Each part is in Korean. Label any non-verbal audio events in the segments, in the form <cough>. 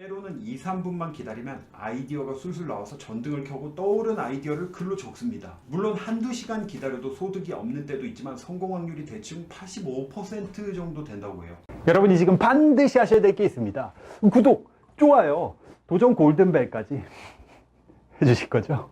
때로는 2, 3분만 기다리면 아이디어가 술술 나와서 전등을 켜고 떠오른 아이디어를 글로 적습니다. 물론 한두 시간 기다려도 소득이 없는 때도 있지만 성공 확률이 대충 85% 정도 된다고 해요. 여러분이 지금 반드시 하셔야 될 게 있습니다. 구독, 좋아요, 도전 골든벨까지 <laughs> 해주실 거죠?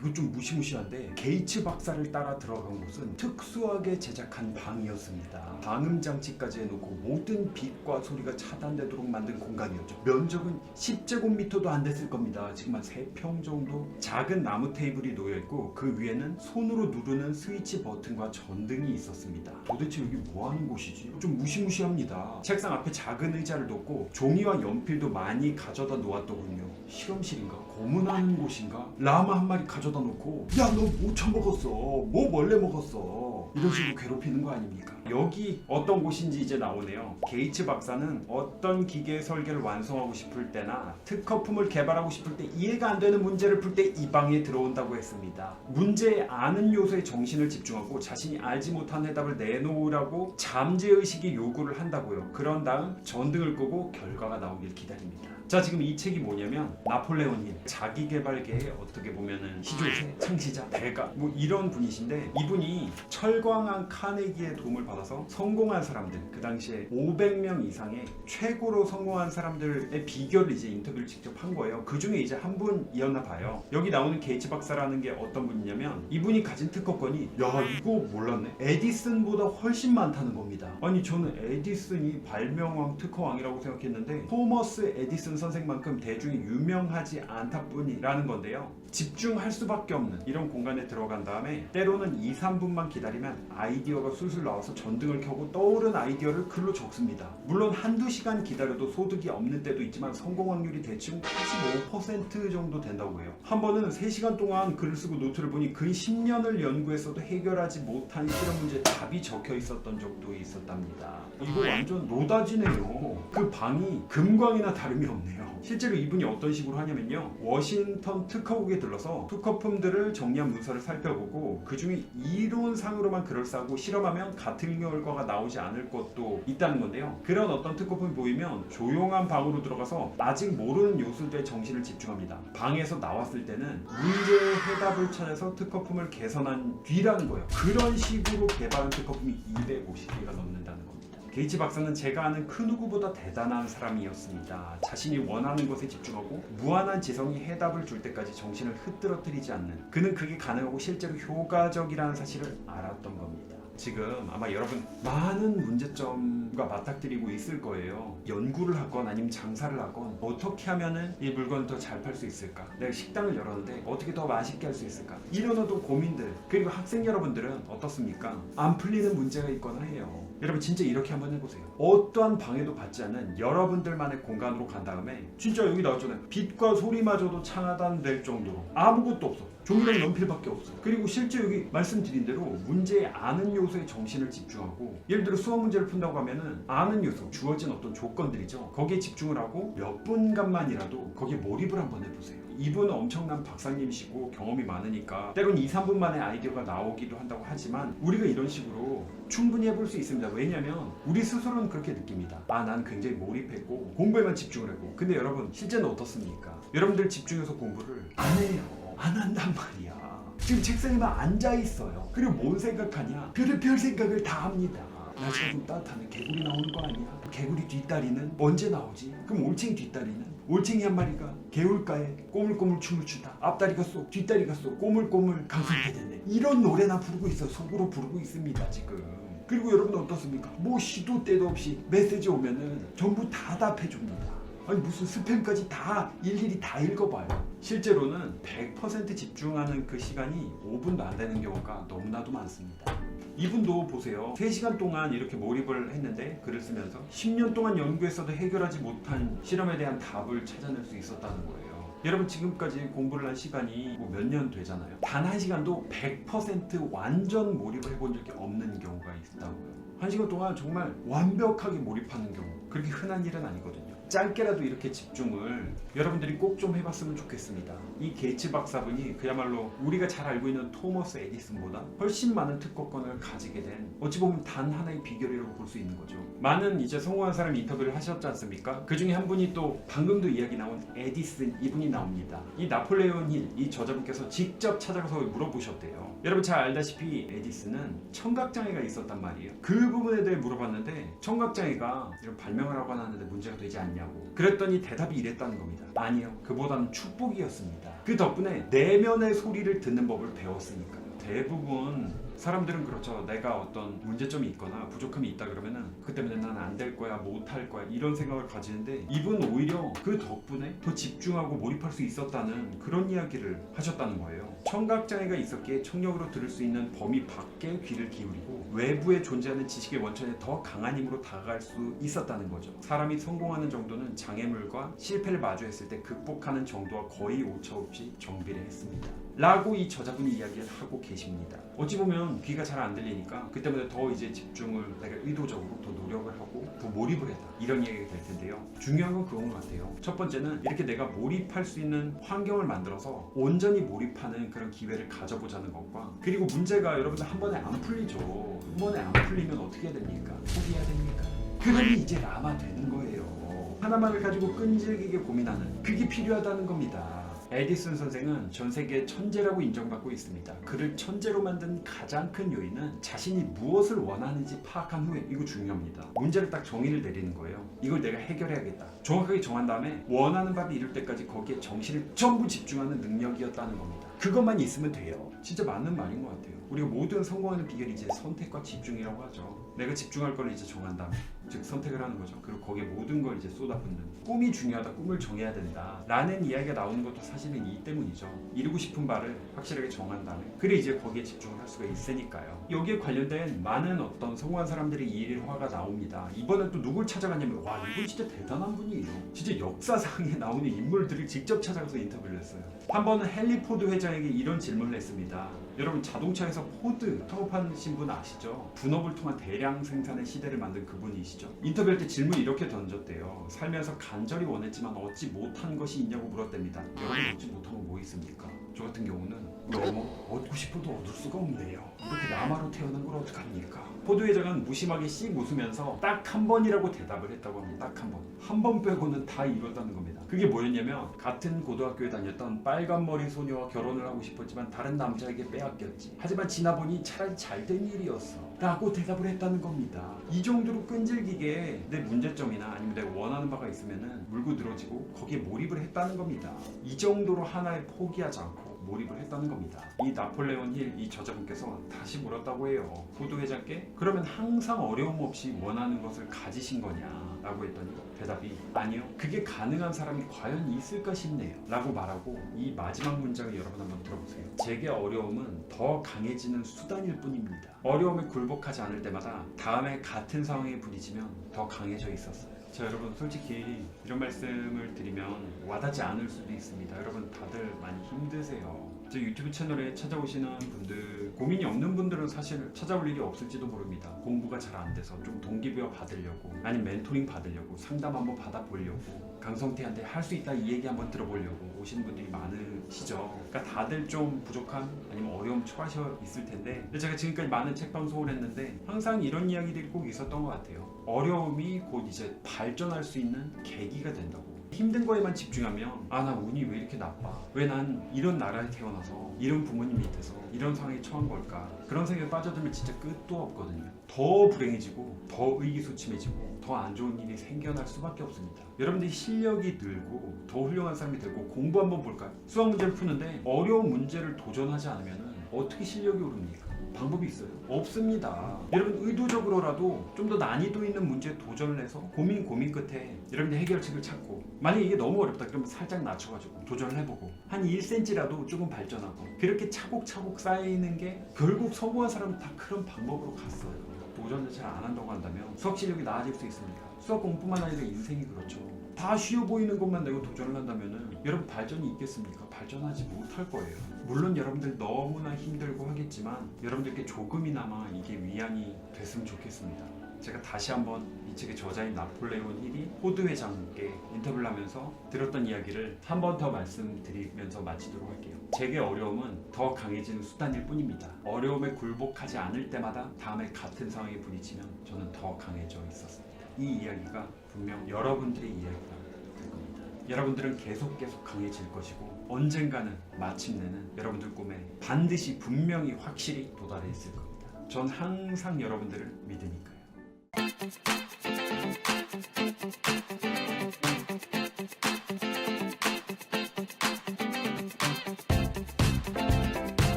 이거 좀 무시무시한데 게이츠 박사를 따라 들어간 곳은 특수하게 제작한 방이었습니다. 방음 장치까지 해놓고 모든 빛과 소리가 차단되도록 만든 공간이었죠. 면적은 10제곱미터도 안 됐을 겁니다. 지금 한 3평 정도 작은 나무 테이블이 놓여 있고 그 위에는 손으로 누르는 스위치 버튼과 전등이 있었습니다. 도대체 여기 뭐 하는 곳이지? 좀 무시무시합니다. 책상 앞에 작은 의자를 뒀고 종이와 연필도 많이 가져다 놓았더군요. 실험실인가? 고문하는 곳인가? 라마 한 마리 가져다 놓고 야 너 뭐 처먹었어? 뭐 원래 먹었어? 이런 식으로 괴롭히는 거 아닙니까? 여기 어떤 곳인지 이제 나오네요. 게이츠 박사는 어떤 기계 설계를 완성하고 싶을 때나 특허품을 개발하고 싶을 때 이해가 안 되는 문제를 풀 때 이 방에 들어온다고 했습니다. 문제의 아는 요소에 정신을 집중하고 자신이 알지 못한 해답을 내놓으라고 잠재의식이 요구를 한다고요. 그런 다음 전등을 끄고 결과가 나오길 기다립니다. 자 지금 이 책이 뭐냐면 나폴레온 힐 자기 개발계의 어떻게 보면은 시조새 창시자 대가 뭐 이런 분이신데 이분이 철광한 카네기의 도움을 받아서 성공한 사람들 그 당시에 500명 이상의 최고로 성공한 사람들의 비결을 이제 인터뷰를 직접 한 거예요. 그 중에 이제 한 분이었나 봐요. 여기 나오는 게이츠 박사라는 게 어떤 분이냐면 이분이 가진 특허권이 야 이거 몰랐네. 에디슨보다 훨씬 많다는 겁니다. 아니 저는 에디슨이 발명왕 특허왕이라고 생각했는데 토머스 에디슨 선생만큼 대중이 유명하지 않다 뿐이라는 건데요. 집중할 수밖에 없는 이런 공간에 들어간 다음에 때로는 2, 3분만 기다리면 아이디어가 술술 나와서 전등을 켜고 떠오른 아이디어를 글로 적습니다. 물론 한두 시간 기다려도 소득이 없는 때도 있지만 성공 확률이 대충 85% 정도 된다고 해요. 한 번은 3시간 동안 글을 쓰고 노트를 보니 근 10년을 연구했어도 해결하지 못한 실험 문제 답이 적혀 있었던 적도 있었답니다. 이거 완전 노다지네요. 그 방이 금광이나 다름이 없네 요. 실제로 이분이 어떤 식으로 하냐면요. 워싱턴 특허국에 들러서 특허품들을 정리한 문서를 살펴보고 그 중에 이론상으로만 그럴싸하고 실험하면 같은 결과가 나오지 않을 것도 있다는 건데요. 그런 어떤 특허품이 보이면 조용한 방으로 들어가서 아직 모르는 요소들에 정신을 집중합니다. 방에서 나왔을 때는 문제의 해답을 찾아서 특허품을 개선한 뒤라는 거예요. 그런 식으로 개발한 특허품이 250개가 넘는다는 겁니다. 게이츠 박사는 제가 아는 그 누구보다 대단한 사람이었습니다. 자신이 원하는 것에 집중하고 무한한 지성이 해답을 줄 때까지 정신을 흐트러뜨리지 않는 그는 그게 가능하고 실제로 효과적이라는 사실을 알았던 겁니다. 지금 아마 여러분 많은 문제점과 맞닥뜨리고 있을 거예요. 연구를 하건 아니면 장사를 하건 어떻게 하면은 이 물건을 더 잘 팔 수 있을까? 내가 식당을 열었는데 어떻게 더 맛있게 할 수 있을까? 이런 어떤 고민들 그리고 학생 여러분들은 어떻습니까? 안 풀리는 문제가 있거나 해요. 여러분 진짜 이렇게 한번 해보세요. 어떠한 방해도 받지 않는 여러분들만의 공간으로 간 다음에 진짜 여기 나왔잖아요. 빛과 소리마저도 차단될 정도로 아무것도 없어. 종이랑 연필밖에 없어. 그리고 실제 여기 말씀드린 대로 문제의 아는 요소에 정신을 집중하고 예를 들어 수학 문제를 푼다고 하면은 아는 요소, 주어진 어떤 조건들이죠. 거기에 집중을 하고 몇 분간만이라도 거기에 몰입을 한번 해보세요. 이분은 엄청난 박사님이시고 경험이 많으니까 때론 2, 3분 만에 아이디어가 나오기도 한다고 하지만 우리가 이런 식으로 충분히 해볼 수 있습니다. 왜냐면 우리 스스로는 그렇게 느낍니다. 아, 난 굉장히 몰입했고 공부에만 집중을 했고 근데 여러분 실제는 어떻습니까? 여러분들 집중해서 공부를 안 해요. 안 한단 말이야. 지금 책상에만 앉아 있어요. 그리고 뭔 생각하냐? 별의별 생각을 다 합니다. 날씨가 좀 따뜻하면 개구리 나오는 거 아니야? 개구리 뒷다리는 언제 나오지? 그럼 올챙이 뒷다리는? 올챙이 한 마리가 개울가에 꼬물꼬물 춤을 추다 앞다리가 쏙 뒷다리가 쏙 꼬물꼬물 강성태 됐네 이런 노래나 부르고 있어 속으로 부르고 있습니다 지금 그리고 여러분 어떻습니까? 뭐 시도 때도 없이 메시지 오면은 전부 다 답해줍니다 아니 무슨 스팸까지 다 일일이 다 읽어봐요. 실제로는 100% 집중하는 그 시간이 5분도 안 되는 경우가 너무나도 많습니다. 이분도 보세요. 3시간 동안 이렇게 몰입을 했는데 글을 쓰면서 10년 동안 연구했어도 해결하지 못한 실험에 대한 답을 찾아낼 수 있었다는 거예요. 여러분 지금까지 공부를 한 시간이 뭐 몇 년 되잖아요. 단 한 시간도 100% 완전 몰입을 해본 적이 없는 경우가 있다고요. 한 시간 동안 정말 완벽하게 몰입하는 경우 그렇게 흔한 일은 아니거든요. 짧게라도 이렇게 집중을 여러분들이 꼭 좀 해봤으면 좋겠습니다. 이 게이츠 박사분이 그야말로 우리가 잘 알고 있는 토머스 에디슨보다 훨씬 많은 특허권을 가지게 된 어찌 보면 단 하나의 비결이라고 볼 수 있는 거죠. 많은 이제 성공한 사람 인터뷰를 하셨지 않습니까? 그 중에 한 분이 또 방금도 이야기 나온 에디슨 이분이 나옵니다. 이 나폴레온 힐 이 저자분께서 직접 찾아가서 물어보셨대요. 여러분 잘 알다시피 에디슨은 청각장애가 있었단 말이에요. 그 부분에 대해 물어봤는데 청각장애가 이런 발명을 하거나 하는데 문제가 되지 않냐고. 그랬더니 대답이 이랬다는 겁니다. 아니요. 그보다는 축복이었습니다. 그 덕분에 내면의 소리를 듣는 법을 배웠으니까요. 대부분 사람들은 그렇죠. 내가 어떤 문제점이 있거나 부족함이 있다 그러면은 그 때문에 난 안 될 거야, 못 할 거야 이런 생각을 가지는데 이분 오히려 그 덕분에 더 집중하고 몰입할 수 있었다는 그런 이야기를 하셨다는 거예요. 청각 장애가 있었기에 청력으로 들을 수 있는 범위 밖에 귀를 기울이고 외부에 존재하는 지식의 원천에 더 강한 힘으로 다가갈 수 있었다는 거죠. 사람이 성공하는 정도는 장애물과 실패를 마주했을 때 극복하는 정도와 거의 오차없이 정비례했습니다. 라고 이 저자분이 이야기를 하고 계십니다. 어찌 보면 귀가 잘 안 들리니까 그 때문에 더 이제 집중을 내가 의도적으로 더 노력을 하고 더 몰입을 했다 이런 얘기가 될 텐데요. 중요한 건 그건 것 같아요. 첫 번째는 이렇게 내가 몰입할 수 있는 환경을 만들어서 온전히 몰입하는 그런 기회를 가져보자는 것과 그리고 문제가 여러분들 한 번에 안 풀리죠. 한 번에 안 풀리면 어떻게 해야 됩니까? 포기해야 됩니까? 그러니 이제 라마 되는 거예요. 하나만을 가지고 끈질기게 고민하는 그게 필요하다는 겁니다. 에디슨 선생은 전 세계 천재라고 인정받고 있습니다. 그를 천재로 만든 가장 큰 요인은 자신이 무엇을 원하는지 파악한 후에 이거 중요합니다. 문제를 딱 정의를 내리는 거예요. 이걸 내가 해결해야겠다. 정확하게 정한 다음에 원하는 바를 이룰 때까지 거기에 정신을 전부 집중하는 능력이었다는 겁니다. 그것만 있으면 돼요. 진짜 맞는 말인 것 같아요. 우리가 모든 성공하는 비결이 이제 선택과 집중이라고 하죠. 내가 집중할 걸 이제 정한 다음에 즉 선택을 하는 거죠. 그리고 거기에 모든 걸 이제 쏟아붓는 꿈이 중요하다. 꿈을 정해야 된다. 라는 이야기가 나오는 것도 사실은 이 때문이죠. 이루고 싶은 바를 확실하게 정한 다음에 그래 이제 거기에 집중을 할 수가 있으니까요. 여기에 관련된 많은 어떤 성공한 사람들의 일화가 나옵니다. 이번엔 또 누굴 찾아갔냐면 와 이분 진짜 대단한 분이에요. 진짜 역사상에 나오는 인물들을 직접 찾아가서 인터뷰를 했어요. 한 번은 헨리 포드 회장에게 이런 질문을 했습니다. 여러분 자동차에서 포드 창업하신 분 아시죠? 분업을 통한 대량 생산의 시대를 만든 그분이시죠. 인터뷰할 때 질문 이렇게 던졌대요. 살면서 간절히 원했지만 얻지 못한 것이 있냐고 물었답니다. 여러분 얻지 못한 건 뭐 있습니까? 저 같은 경우는 너무 얻고 싶어도 얻을 수가 없네요. 이렇게 남아로 태어난 걸 어떡합니까? 포드 회장은 무심하게 씩 웃으면서 딱 한 번이라고 대답을 했다고 합니다. 딱 한 번. 한 번 빼고는 다 이뤘다는 겁니다. 그게 뭐였냐면 같은 고등학교에 다녔던 빨간 머리 소녀와 결혼을 하고 싶었지만 다른 남자에게 빼앗겼지. 하지만 지나보니 차라리 잘 된 일이었어. 라고 대답을 했다는 겁니다. 이 정도로 끈질기게 내 문제점이나 아니면 내가 원하는 바가 있으면은 물고 늘어지고 거기에 몰입을 했다는 겁니다. 이 정도로 하나에 포기하지 않고 몰입을 했다는 겁니다. 이 나폴레온 힐 이 저자분께서 다시 물었다고 해요. 포도 회장께 그러면 항상 어려움 없이 원하는 것을 가지신 거냐? 라고 했더니 대답이 아니요. 그게 가능한 사람이 과연 있을까 싶네요. 라고 말하고 이 마지막 문장을 여러분 한번 들어보세요. 제게 어려움은 더 강해지는 수단일 뿐입니다. 어려움에 굴복하지 않을 때마다 다음에 같은 상황에 부딪히면 더 강해져 있었어요. 자 여러분 솔직히 이런 말씀을 드리면 와닿지 않을 수도 있습니다. 여러분 다들 많이 힘드세요. 제 유튜브 채널에 찾아오시는 분들 고민이 없는 분들은 사실 찾아올 일이 없을지도 모릅니다. 공부가 잘 안 돼서 좀 동기부여 받으려고 아니면 멘토링 받으려고 상담 한번 받아보려고 강성태한테 할 수 있다 이 얘기 한번 들어보려고 오시는 분들이 많으시죠. 그러니까 다들 좀 부족함 아니면 어려움 처하셔 있을 텐데 근데 제가 지금까지 많은 책 방송을 했는데 항상 이런 이야기들이 꼭 있었던 것 같아요. 어려움이 곧 이제 발전할 수 있는 계기가 된다고. 힘든 거에만 집중하면 아 나 운이 왜 이렇게 나빠? 왜 난 이런 나라에 태어나서 이런 부모님 밑에서 이런 상황에 처한 걸까? 그런 생각에 빠져들면 진짜 끝도 없거든요. 더 불행해지고 더 의기소침해지고 더 안 좋은 일이 생겨날 수밖에 없습니다. 여러분들이 실력이 늘고 더 훌륭한 사람이 되고 공부 한번 볼까요? 수학 문제를 푸는데 어려운 문제를 도전하지 않으면 어떻게 실력이 오릅니까 방법이 있어요? 없습니다. 여러분 의도적으로라도 좀 더 난이도 있는 문제에 도전을 해서 고민 고민 끝에 여러분들 해결책을 찾고 만약에 이게 너무 어렵다 그러면 살짝 낮춰가지고 도전을 해보고 한 1cm라도 조금 발전하고 그렇게 차곡차곡 쌓이는 게 결국 성공한 사람은 다 그런 방법으로 갔어요. 도전을 잘 안 한다고 한다면 수학 실력이 나아질 수 있습니까? 수학 공부뿐만 아니라 인생이 그렇죠. 다 쉬워 보이는 것만 내고 도전을 한다면은 여러분 발전이 있겠습니까? 발전하지 못할 거예요. 물론 여러분들 너무나 힘들고 하겠지만 여러분들께 조금이나마 이게 위안이 됐으면 좋겠습니다. 제가 다시 한번 이 책의 저자인 나폴레온 힐이 호드 회장께 인터뷰를 하면서 들었던 이야기를 한 번 더 말씀드리면서 마치도록 할게요. 제게 어려움은 더 강해지는 수단일 뿐입니다. 어려움에 굴복하지 않을 때마다 다음에 같은 상황이 부딪히면 저는 더 강해져 있었습니다. 이 이야기가 분명 여러분들의 이야기가 될 겁니다. 여러분들은 계속 계속 강해질 것이고 언젠가는 마침내는 여러분들 꿈에 반드시 분명히 확실히 도달해 있을 겁니다. 전 항상 여러분들을 믿으니까요.